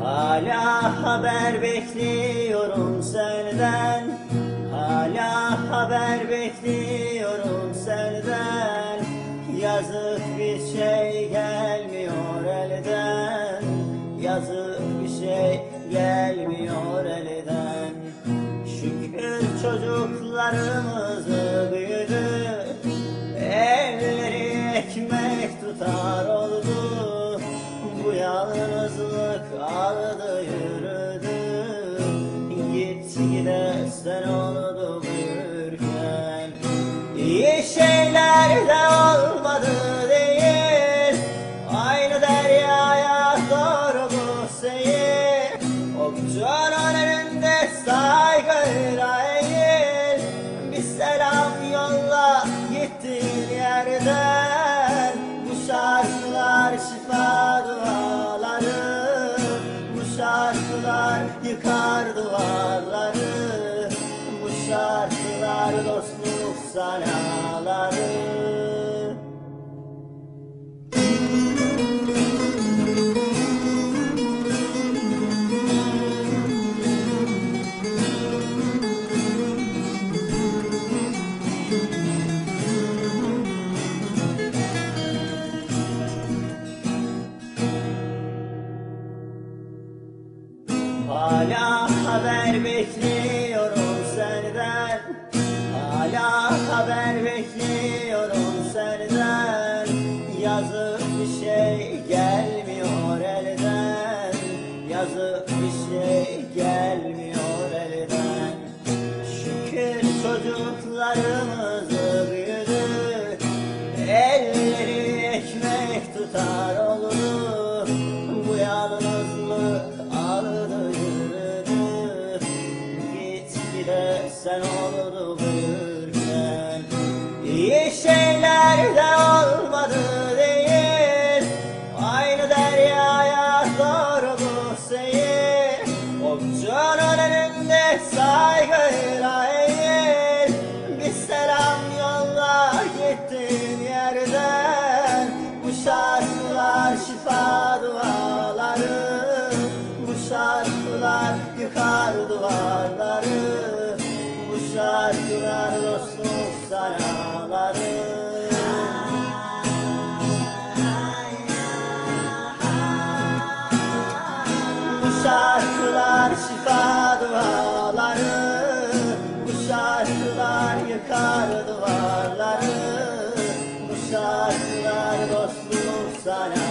Hala haber bekliyorum senden. Hala haber bekliyorum bir şey gelmiyor elden. Yazık bir şey gelmiyor elden. Şükür çocuklarımız büyüdü. Elleri ekmek tutar oldu. Bu yalnızlık aldı yürüdü. Git gide sen oldu büyürken İyi yıkar duvarları. Bu şarkılar dostluk sanaları Hala haber bekliyorum senden. Hala haber bekliyorum senden. Yazık bir şey gelmiyor elden. Yazık bir şey gelmiyor elden. Şükür çocuklarımız büyürken İyi şeyler de olmadı değil. Aynı deryaya doğru seyir Okçunun önünde saygıyla eğil. Bir selam yolla gittiğin yerden. Bu şarkılar şifa duaları. Bu şarkılar yıkar duvarları Şarkılar dostluk sanaları. Bu şarkılar şifa duaları Bu şarkılar yıkar duvarları. Bu şarkılar dostluk sana